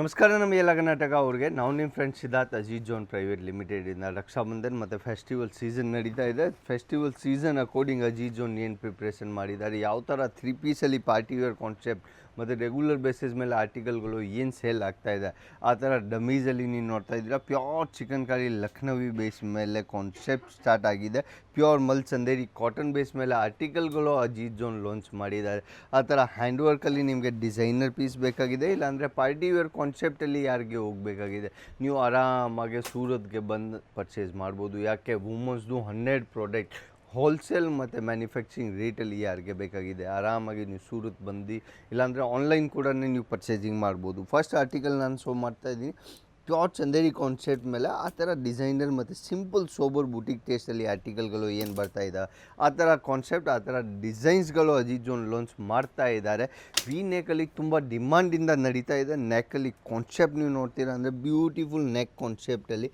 ನಮಸ್ಕಾರ, ನಮ್ಮ ಎಲ್ಲ ಕರ್ನಾಟಕ ಅವ್ರಿಗೆ. ನಾವು ನಿಮ್ಮ friend Siddharth Aziz zone private ಲಿಮಿಟೆಡಿಂದ Rakshabandhan ಮತ್ತು ಫೆಸ್ಟಿವಲ್ ಸೀಸನ್ ನಡೀತಾ ಇದೆ. Festival season according Aziz zone ಏನು ಪ್ರಿಪ್ರೇಷನ್ ಮಾಡಿದ್ದಾರೆ ಯಾವ ಥರ ತ್ರೀ ಪೀಸಲ್ಲಿ ಪಾರ್ಟಿ ವೇರ್ ಕಾನ್ಸೆಪ್ಟ್ ಮತ್ತು ರೆಗ್ಯುಲರ್ ಬೇಸಿಸ್ ಮೇಲೆ ಆರ್ಟಿಕಲ್ಗಳು ಏನು ಸೇಲ್ ಆಗ್ತಾ ಇದೆ? ಆ ಥರ ಡಮೀಸಲ್ಲಿ ನೀವು ನೋಡ್ತಾ ಇದ್ದೀರಾ? Pure chikankari Lucknowi base ಮೇಲೆ ಕಾನ್ಸೆಪ್ಟ್ ಸ್ಟಾರ್ಟ್ ಆಗಿದೆ. ಪ್ಯೂರ್ ಮಲ್ ಚಂದೇರಿ ಕಾಟನ್ ಬೇಸ್ ಮೇಲೆ ಆರ್ಟಿಕಲ್ಗಳು ಅಜೀತ್ ಜೋನ್ ಲಾಂಚ್ ಮಾಡಿದ್ದಾರೆ. ಆ ಥರ ಹ್ಯಾಂಡ್ ವರ್ಕಲ್ಲಿ ನಿಮಗೆ ಡಿಸೈನರ್ ಪೀಸ್ ಬೇಕಾಗಿದೆ, ಇಲ್ಲಾಂದರೆ ಪಾರ್ಟಿ ವೇರ್ ಕಾನ್ಸೆಪ್ಟಲ್ಲಿ ಯಾರಿಗೆ ಹೋಗಬೇಕಾಗಿದೆ? ನೀವು ಆರಾಮಾಗಿ ಸೂರತ್ಗೆ ಬಂದು ಪರ್ಚೇಸ್ ಮಾಡ್ಬೋದು. ಯಾಕೆ? ವುಮನ್ಸ್ದು ಹಂಡ್ರೆಡ್ ಪ್ರಾಡಕ್ಟ್ ಹೋಲ್ಸೇಲ್ ಮತ್ತು ಮ್ಯಾನುಫ್ಯಾಕ್ಚರಿಂಗ್ ರೇಟಲ್ಲಿ ಯಾರಿಗೆ ಬೇಕಾಗಿದೆ. ಆರಾಮಾಗಿ ನೀವು ಸೂರತ್ ಬಂದು, ಇಲ್ಲಾಂದರೆ ಆನ್ಲೈನ್ ಕೂಡ ನೀವು ಪರ್ಚೇಸಿಂಗ್ ಮಾಡ್ಬೋದು. ಫಸ್ಟ್ ಆರ್ಟಿಕಲ್ ನಾನು ಶೋ ಮಾಡ್ತಾ ಇದ್ದೀನಿ. ಪ್ಯೂರ್ ಚಂದೇರಿ ಕಾನ್ಸೆಪ್ಟ್ ಮೇಲೆ ಆ ಥರ ಡಿಸೈನರ್ ಮತ್ತು ಸಿಂಪಲ್ ಸೋಬರ್ ಬುಟಿಕ್ ಟೇಸ್ಟಲ್ಲಿ ಆರ್ಟಿಕಲ್ಗಳು ಏನು ಬರ್ತಾ ಇದ್ದಾವೆ ಆ ಥರ ಕಾನ್ಸೆಪ್ಟ್ ಆ ಥರ ಡಿಸೈನ್ಸ್ಗಳು ಅಜಿತ್ ಜೋನ್ ಲಾಂಚ್ ಮಾಡ್ತಾ ಇದ್ದಾರೆ. ವಿ ನೆಕಲ್ಲಿ ತುಂಬ ಡಿಮಾಂಡಿಂದ ನಡೀತಾ ಇದೆ. ನೆಕಲ್ಲಿ ಕಾನ್ಸೆಪ್ಟ್ ನೀವು ನೋಡ್ತೀರ ಅಂದರೆ ಬ್ಯೂಟಿಫುಲ್ ನೆಕ್ ಕಾನ್ಸೆಪ್ಟಲ್ಲಿ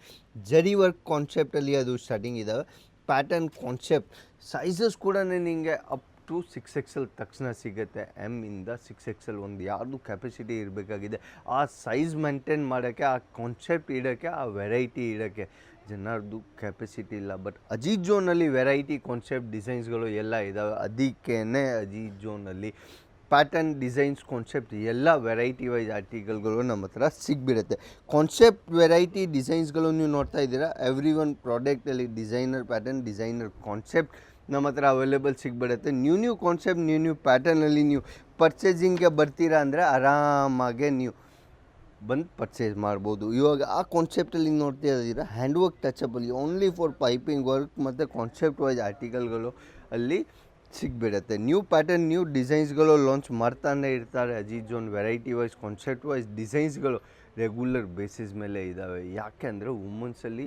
ಜರಿ ವರ್ಕ್ ಕಾನ್ಸೆಪ್ಟಲ್ಲಿ ಅದು ಸ್ಟಾರ್ಟಿಂಗ್ ಇದ್ದಾವೆ ಪ್ಯಾಟರ್ನ್ ಕಾನ್ಸೆಪ್ಟ್ ಸೈಜಸ್ ಕೂಡ ನಿಮಗೆ ಅಪ್ ಟು ಸಿಕ್ಸ್ ಎಕ್ಸೆಲ್ ತಕ್ಷಣ ಸಿಗುತ್ತೆ. ಎಂ ಇಂದ ಸಿಕ್ಸ್ ಎಕ್ಸೆಲ್ ಒಂದು ಯಾರ್ದು ಕೆಪಾಸಿಟಿ ಇರಬೇಕಾಗಿದೆ. ಆ ಸೈಜ್ ಮೇಂಟೈನ್ ಮಾಡೋಕ್ಕೆ, ಆ ಕಾನ್ಸೆಪ್ಟ್ ಇಡೋಕ್ಕೆ, ಆ ವೆರೈಟಿ ಇಡೋಕ್ಕೆ ಜನರದು ಕೆಪಾಸಿಟಿ ಇಲ್ಲ. ಬಟ್ ಅಜೀತ್ ಜೋನಲ್ಲಿ ವೆರೈಟಿ ಕಾನ್ಸೆಪ್ಟ್ ಡಿಸೈನ್ಸ್ಗಳು ಎಲ್ಲ ಇದ್ದಾವೆ ಅದಕ್ಕೇ ಅಜೀತ್ ಜೋನಲ್ಲಿ ಪ್ಯಾಟರ್ನ್ ಡಿಸೈನ್ಸ್ ಕಾನ್ಸೆಪ್ಟ್ ಎಲ್ಲ ವೆರೈಟಿ ವೈಸ್ ಆರ್ಟಿಕಲ್ಗಳು ನಮ್ಮ ಹತ್ರ ಸಿಗ್ಬಿಡುತ್ತೆ. ಕಾನ್ಸೆಪ್ಟ್ ವೆರೈಟಿ ಡಿಸೈನ್ಸ್ಗಳು ನೀವು ನೋಡ್ತಾ ಇದ್ದೀರಾ? ಎವ್ರಿ ಒನ್ ಪ್ರಾಡಕ್ಟಲ್ಲಿ ಡಿಸೈನರ್ ಪ್ಯಾಟರ್ನ್ ಡಿಸೈನರ್ ಕಾನ್ಸೆಪ್ಟ್ ನಮ್ಮ ಹತ್ರ available ಸಿಗ್ಬಿಡುತ್ತೆ. New new concept new new ಪ್ಯಾಟರ್ನಲ್ಲಿ ನೀವು ಪರ್ಚೇಸಿಂಗ್ಗೆ ಬರ್ತೀರಾ ಅಂದರೆ ಆರಾಮಾಗೆ ನೀವು ಬಂದು ಪರ್ಚೇಸ್ ಮಾಡ್ಬೋದು. ಇವಾಗ ಆ ಕಾನ್ಸೆಪ್ಟಲ್ಲಿ ನೋಡ್ತಾ ಇದ್ದೀರಾ? ಹ್ಯಾಂಡ್ ವರ್ಕ್ ಟಚಬಲ್ಲಿ ಓನ್ಲಿ ಫಾರ್ ಪೈಪಿಂಗ್ ವರ್ಕ್ ಮತ್ತು ಕಾನ್ಸೆಪ್ಟ್ ವೈಸ್ ಆರ್ಟಿಕಲ್ಗಳು ಅಲ್ಲಿ ಸಿಗ್ಬಿಡುತ್ತೆ. ನ್ಯೂ ಪ್ಯಾಟರ್ನ್ ನ್ಯೂ ಡಿಸೈನ್ಸ್ಗಳು ಲಾಂಚ್ ಮಾಡ್ತಾನೆ ಇರ್ತಾರೆ. ಅಜೀಜ್ ಒಂದು ವೆರೈಟಿ ವೈಸ್ ಕಾನ್ಸೆಪ್ಟ್ ವೈಸ್ ಡಿಸೈನ್ಸ್ಗಳು ರೆಗ್ಯುಲರ್ ಬೇಸಿಸ್ ಮೇಲೆ ಇದ್ದಾವೆ ಯಾಕೆ ಅಂದರೆ ವುಮನ್ಸಲ್ಲಿ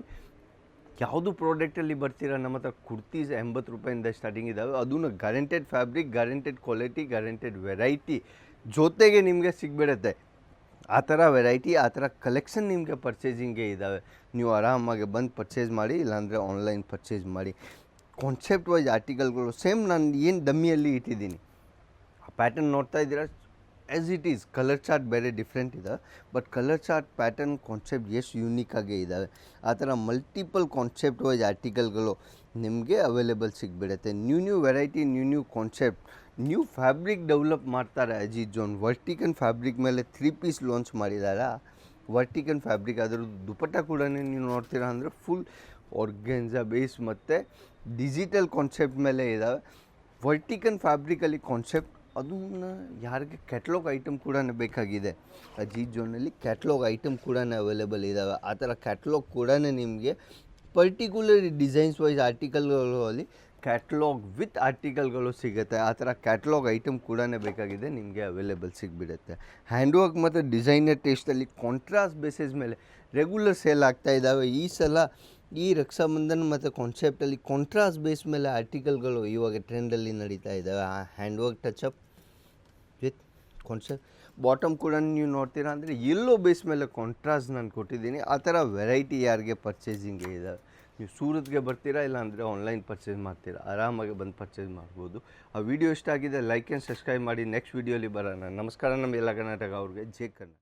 ಯಾವುದು ಪ್ರಾಡಕ್ಟಲ್ಲಿ ಬರ್ತೀರಾ? ನಮ್ಮ ಹತ್ರ ಕುರ್ತೀಸ್ ಎಂಬತ್ತು ರೂಪಾಯಿಂದ ಸ್ಟಾರ್ಟಿಂಗ್ ಇದ್ದಾವೆ ಅದನ್ನು guaranteed fabric guaranteed quality guaranteed variety ಜೊತೆಗೆ ನಿಮಗೆ ಸಿಗ್ಬಿಡುತ್ತೆ. ಆ ಥರ ವೆರೈಟಿ ಆ ಥರ ಕಲೆಕ್ಷನ್ ನಿಮಗೆ ಪರ್ಚೇಸಿಂಗೇ ಇದ್ದಾವೆ ನೀವು ಆರಾಮಾಗಿ ಬಂದು ಪರ್ಚೇಸ್ ಮಾಡಿ, ಇಲ್ಲಾಂದರೆ ಆನ್ಲೈನ್ ಪರ್ಚೇಸ್ ಮಾಡಿ. ಕಾನ್ಸೆಪ್ಟ್ ವೈಸ್ ಆರ್ಟಿಕಲ್ಗಳು ಸೇಮ್ ನಾನು ಏನು ದಮ್ಮಿಯಲ್ಲಿ ಇಟ್ಟಿದ್ದೀನಿ. ಆ ಪ್ಯಾಟರ್ನ್ ನೋಡ್ತಾ ಇದ್ದೀರಾ? As it is colour chart ಬೇರೆ ಡಿಫ್ರೆಂಟ್ ಇದೆ. But colour chart pattern concept ಎಷ್ಟು ಯೂನಿಕ್ ಆಗೇ ಇದ್ದಾವೆ ಆ ಥರ ಮಲ್ಟಿಪಲ್ ಕಾನ್ಸೆಪ್ಟ್ ವೈಸ್ ಆರ್ಟಿಕಲ್ಗಳು ನಿಮಗೆ available ಸಿಗ್ಬಿಡುತ್ತೆ. New new variety new new concept new fabric develop ಮಾಡ್ತಾರೆ ಅಜಿತ್ ಜೋನ್. ವರ್ಟಿಕನ್ ಫ್ಯಾಬ್ರಿಕ್ ಮೇಲೆ ತ್ರೀ ಪೀಸ್ ಲಾಂಚ್ ಮಾಡಿದಾರ? ವರ್ಟಿಕನ್ ಫ್ಯಾಬ್ರಿಕ್ ಅದರ ದುಪಟ್ಟ ಕೂಡ ನೀವು ನೋಡ್ತೀರಾ ಅಂದರೆ ಫುಲ್ ಆರ್ಗೆನ್ಜಾ ಬೇಸ್ ಮತ್ತು ಡಿಜಿಟಲ್ ಕಾನ್ಸೆಪ್ಟ್ ಮೇಲೆ ಇದ್ದಾವೆ ವರ್ಟಿಕನ್ ಫ್ಯಾಬ್ರಿಕಲ್ಲಿ ಕಾನ್ಸೆಪ್ಟ್ ಅದನ್ನ ಯಾರಿಗೆ ಕ್ಯಾಟ್ಲಾಗ್ ಐಟಮ್ ಕೂಡ ಬೇಕಾಗಿದೆ. ಅಜೀತ್ ಜೋನಲ್ಲಿ ಕ್ಯಾಟ್ಲಾಗ್ ಐಟಮ್ ಕೂಡ ಅವೈಲೇಬಲ್ ಇದ್ದಾವೆ ಆ ಥರ ಕ್ಯಾಟ್ಲಾಗ್ ಕೂಡ ನಿಮಗೆ ಪರ್ಟಿಕ್ಯುಲರ್ ಡಿಸೈನ್ಸ್ ವೈಸ್ ಆರ್ಟಿಕಲ್ಗಳಲ್ಲಿ ಕ್ಯಾಟ್ಲಾಗ್ ವಿತ್ ಆರ್ಟಿಕಲ್ಗಳು ಸಿಗುತ್ತೆ. ಆ ಥರ ಕ್ಯಾಟ್ಲಾಗ್ ಐಟಮ್ ಕೂಡ ಬೇಕಾಗಿದೆ, ನಿಮಗೆ ಅವೈಲೇಬಲ್ ಸಿಗ್ಬಿಡುತ್ತೆ. ಹ್ಯಾಂಡ್ ವರ್ಕ್ ಮತ್ತು ಡಿಸೈನರ್ ಟೇಸ್ಟಲ್ಲಿ ಕಾಂಟ್ರಾಸ್ಟ್ ಬೇಸಿಸ್ ಮೇಲೆ ರೆಗ್ಯುಲರ್ ಸೇಲ್ ಆಗ್ತಾ ಇದ್ದಾವೆ ಈ ಸಲ ಈ ರಕ್ಷಾಬಂಧನ ಮತ್ತು ಕಾನ್ಸೆಪ್ಟಲ್ಲಿ ಕಾಂಟ್ರಾಸ್ಟ್ ಬೇಸ್ ಮೇಲೆ ಆರ್ಟಿಕಲ್ಗಳು ಇವಾಗ ಟ್ರೆಂಡಲ್ಲಿ ನಡೀತಾ ಇದ್ದಾವೆ ಆ hand work up with concept bottom ಕೂಡ ನೀವು ನೋಡ್ತೀರಾ ಅಂದರೆ ಎಲ್ಲೋ ಬೇಸ್ ಮೇಲೆ ಕಾಂಟ್ರಾಸ್ಟ್ ನಾನು ಕೊಟ್ಟಿದ್ದೀನಿ. ಆ ಥರ ವೆರೈಟಿ ಯಾರಿಗೆ ಪರ್ಚೇಸಿಂಗ್ ಇದ್ದಾವೆ ನೀವು ಸೂರತ್ಗೆ ಬರ್ತೀರಾ ಇಲ್ಲ ಅಂದರೆ ಆನ್ಲೈನ್ ಪರ್ಚೇಸ್ ಮಾಡ್ತೀರಾ? ಆರಾಮಾಗಿ ಬಂದು ಪರ್ಚೇಸ್ ಮಾಡ್ಬೋದು. ಆ ವಿಡಿಯೋ ಇಷ್ಟ ಆಗಿದೆ ಲೈಕ್ ಆ್ಯಂಡ್ ಸಬ್ಸ್ಕ್ರೈಬ್ ಮಾಡಿ. ನೆಕ್ಸ್ಟ್ ವೀಡಿಯೋಲಿ ಬರೋಣ. ನಮಸ್ಕಾರ, ನಮ್ಮ ಎಲ್ಲ ಕರ್ನಾಟಕ ಅವ್ರಿಗೆ. ಜೇ ಕನ್ನಡ.